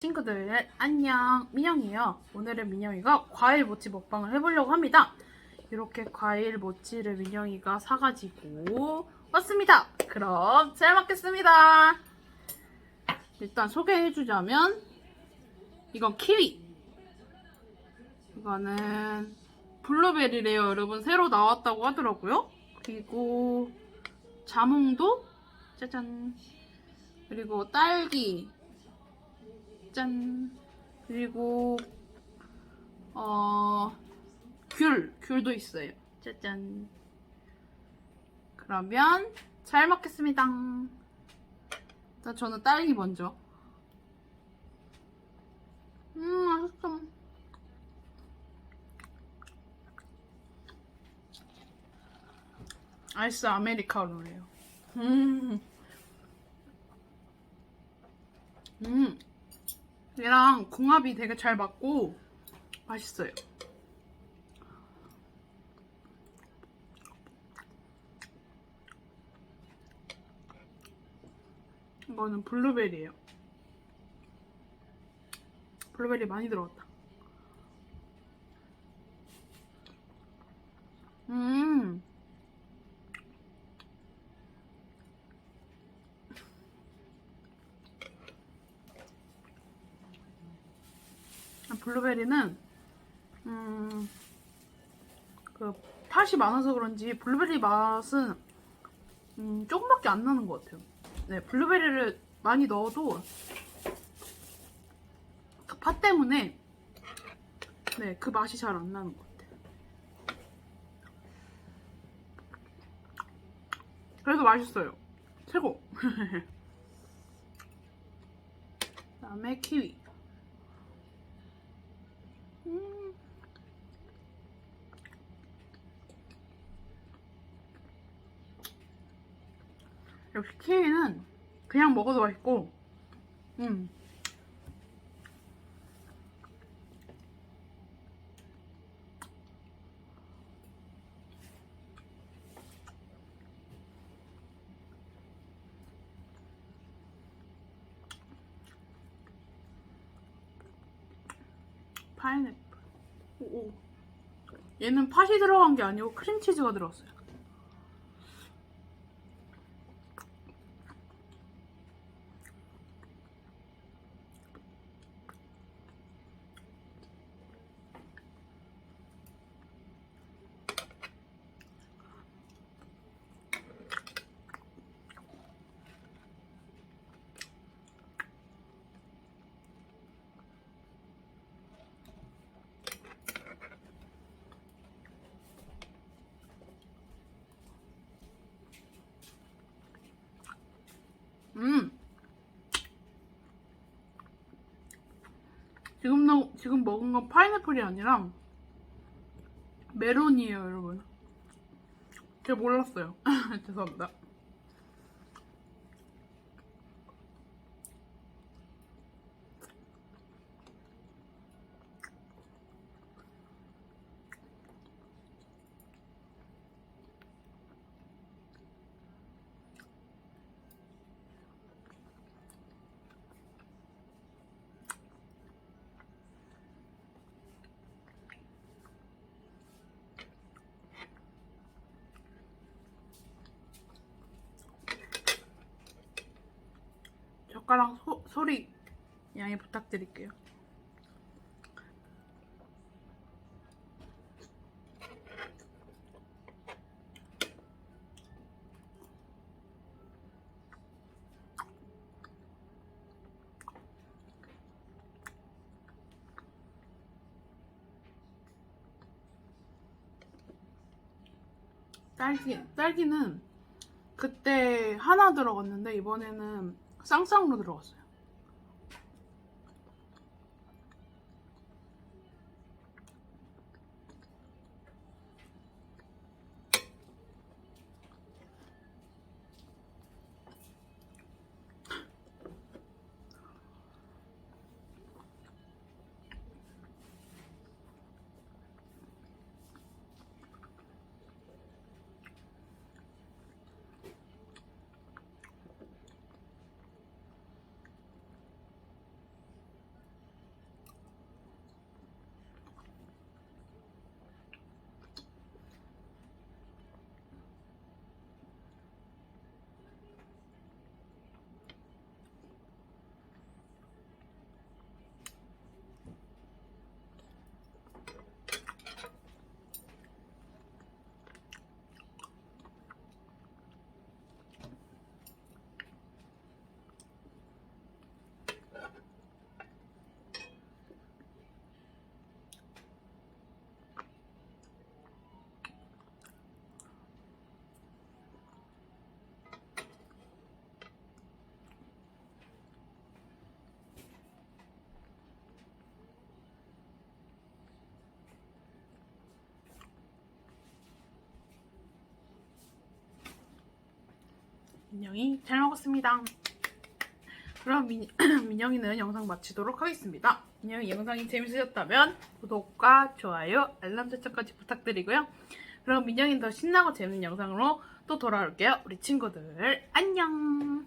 친구들 안녕. 민영이에요. 오늘은 민영이가 과일 모찌 먹방을 해보려고 합니다. 이렇게 과일 모찌를 민영이가 사가지고 왔습니다. 그럼 잘 먹겠습니다. 일단 소개해주자면 이건 키위. 이거는 블루베리래요 여러분 새로 나왔다고 하더라고요. 그리고 자몽도 짜잔. 그리고 딸기 짠 그리고 어 귤, 귤도 있어요. 짜잔. 그러면 잘 먹겠습니다. 자, 저는 딸기 먼저. 음, 맛있어. 아이스 아메리카노래요. 음. 음. 얘랑 궁합이 되게 잘 맞고 맛있어요. 이거는 블루베리예요. 블루베리 많이 들어갔다. 음. 블루베리는 음, 그 팥이 많아서 그런지 블루베리 맛은 음, 조금밖에 안 나는 것 같아요. 네, 블루베리를 많이 넣어도 그 팥 때문에 네, 그 맛이 잘 안 나는 것 같아요. 그래도 맛있어요. 최고. 그다음에 키위. 음. 역시 키위는 그냥 먹어도 맛있고, 음. 파인애플. 오, 오. 얘는 팥이 들어간 게 아니고 크림치즈가 들어갔어요. 음. 지금 너, 지금 먹은 건 파인애플이 아니라 메론이에요, 여러분. 제가 몰랐어요. 죄송합니다. 젓가락 소, 소리 양해 부탁드릴게요. 딸기, 딸기는 그때 하나 들어갔는데 이번에는 쌍쌍으로 들어갔어요. 민영이 잘 먹었습니다. 그럼 민, 민영이는 영상 마치도록 하겠습니다. 민영이 영상이 재밌으셨다면 구독과 좋아요, 알람 설정까지 부탁드리고요. 그럼 민영이 더 신나고 재밌는 영상으로 또 돌아올게요. 우리 친구들 안녕.